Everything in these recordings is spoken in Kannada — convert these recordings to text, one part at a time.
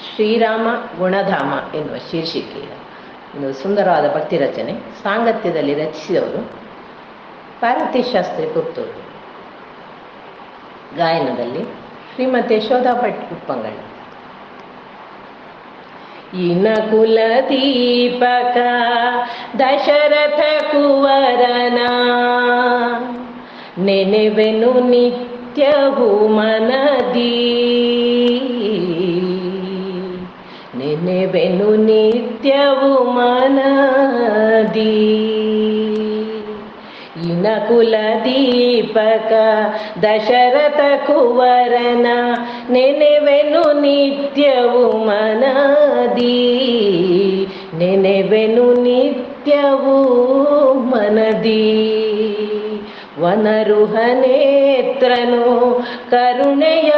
ಶ್ರೀರಾಮ ಗುಣಧಾಮ ಎನ್ನುವ ಶೀರ್ಷಿಕೆಯ ಒಂದು ಸುಂದರವಾದ ಭಕ್ತಿ ರಚನೆ ಸಾಂಗತ್ಯದಲ್ಲಿ ರಚಿಸಿದವರು ಪಾರ್ವತಿ ಶಾಸ್ತ್ರಿ ಪುತ್ತೂರು. ಗಾಯನದಲ್ಲಿ ಶ್ರೀಮತಿ ಯಶೋಧಾ ಭಟ್ ಉಪ್ಪಂಗಳ ಇನ ಕುಲ ದೀಪಕ ದಶರಥ ಕುವರನ ನೆನೆವೆನು ನಿತ್ಯವು ಮನದಿ ನೆನೆವೆನು ನಿತ್ಯವು ಮನದಿ. ಇನ ಕುಲ ದೀಪಕ, ದಶರಥ ಕುವರನ ನೆನೆವೆನು ನಿತ್ಯವು ಮನದಿ. ನೆನೆವೆನು ನಿತ್ಯವು ಮನದಿ. ವನರುಹ ನೇತ್ರನು ಕರುಣೆಯ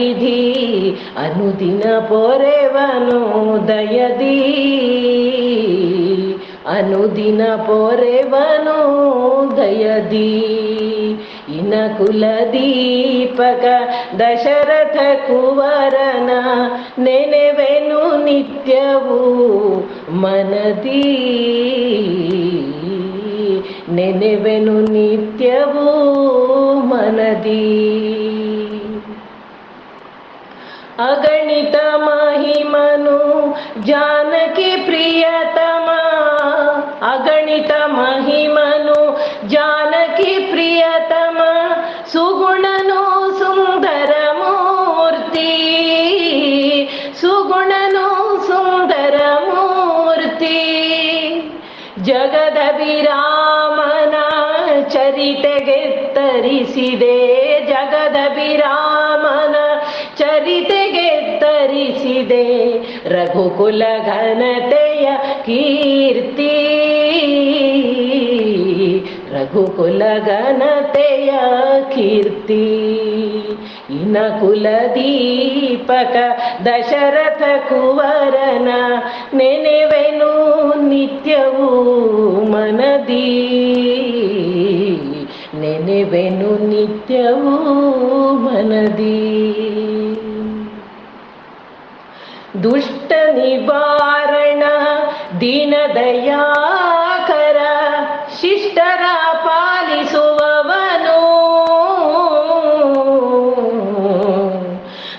ವಾರಿಧಿ ಅನುದಿನ ಪೊರೆವನು ದಯದಿ ಅನುದಿನ ಪೊರೆವನು ದಯದಿ ಇನ ಕುಲ ದೀಪಕ ದಶರಥ ಕುವರನ ನೆನೆವೆನು ನಿತ್ಯವು ಮನದಿ ನೆನೆವೆನು ನಿತ್ಯವೂ ಮನದಿ ಅಗಣಿತ ಮಹಿಮನು ಜಾನಕಿ ಪ್ರಿಯತಮ, ಅಗಣಿತ ಮಹಿಮನು ಜಾನಕಿ ಪ್ರಿಯತಮ, ಸುಗುಣನು ಸುಂದರ ಮೂರ್ತಿ, ಸುಗುಣನು ಸುಂದರ ಮೂರ್ತಿ. ಜಗದ ವಿರಾಮನ ಚರಿತೆಗೆ ತರಿಸಿದೆ ಜಗದ ವಿರಾಮನ ತರಿಸಿದೆ ರಘುಕುಲ ಘನತೆಯ ಕೀರ್ತಿ ರಘುಕುಲ ಘನತೆಯ ಕೀರ್ತಿ ಇನ ಕುಲ ದೀಪಕ ದಶರಥ ಕುವರನ ನೆನೆವೆನು ನಿತ್ಯವೂ ಮನದಿ ನೆನೆವೆನು ನಿತ್ಯವೂ ಮನದಿ ದುಷ್ಟ ನಿವಾರಣ, ದೀನ ದಯಾಕರ, ಶಿಷ್ಟರ ಪಾಲಿಸುವವನು.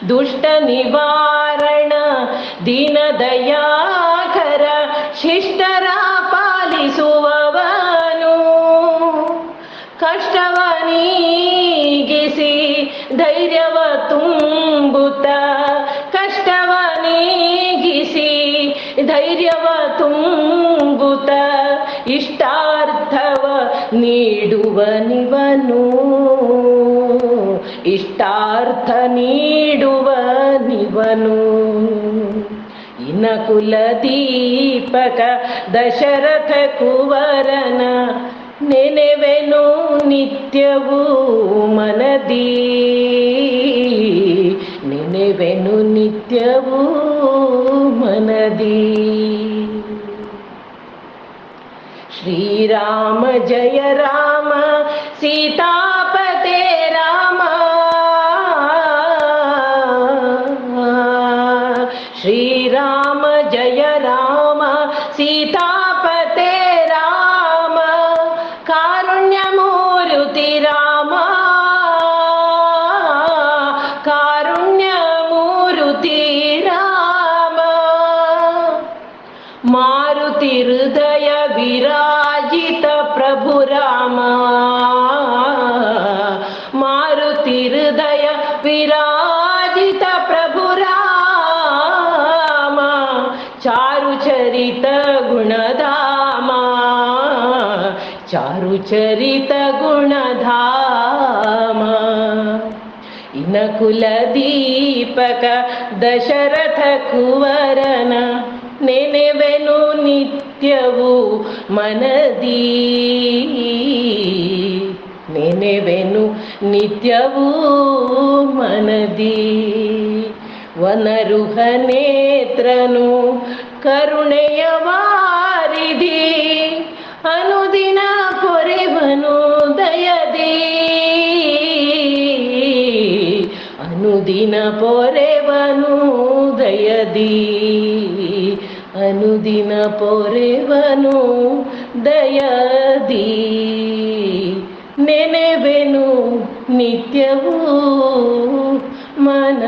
ದುಷ್ಟ ನಿವಾರಣ, ದೀನ ದಯಾಕರ, ಶಿಷ್ಟರ ಪಾಲಿಸುವವನು. ಕಷ್ಟವ ನೀಗಿಸಿ, ಧೈರ್ಯವ ತುಂಬುತ್ತ ಧೈರ್ಯವ ತುಂಬುತ, ಇಷ್ಟಾರ್ಥವ ನೀಡುವ ನಿವನು ಇಷ್ಟಾರ್ಥ ನೀಡುವ ನಿವನು ಇನ ಕುಲ ದೀಪಕ, ದಶರಥ ಕುವರನ ನೆನೆವೆನು ನಿತ್ಯವೂ ಮನದಿ. ನೆನೆವೆನು ನಿತ್ಯವೂ మనది శ్రీరామ జయ రామ సీతాపతే రామ. శ్రీరామ జయ రామ సీతాపతే రామ. కారుణ్యమూరుతిరా మారుతి హృదయ విరాజిత ప్రభు రామ. మారుతి హృదయ విరాజిత ప్రభు రామ. చారు చరిత గుణధామ. చారు చరిత గుణధామ. ఇనకుల దీపక దశరథ కువరన ನೆನೆವೆನು ನಿತ್ಯವೂ ಮನದಿ. ನೆನೆವೆನು ನಿತ್ಯವೂ ಮನದಿ. ವನರುಹ ನೇತ್ರನು ಕರುಣೆಯ ವಾರಿಧಿ ಅನುದಿನ ಕೊರೆವನು ದಯದಿ. ಅನುದಿನ ಪೊರೆವನು ದಯದಿ. ಅನುದಿನ ಪೊರೆವನು ದಯದಿ ನೆನೆವೆನು ನಿತ್ಯವೂ ಮನ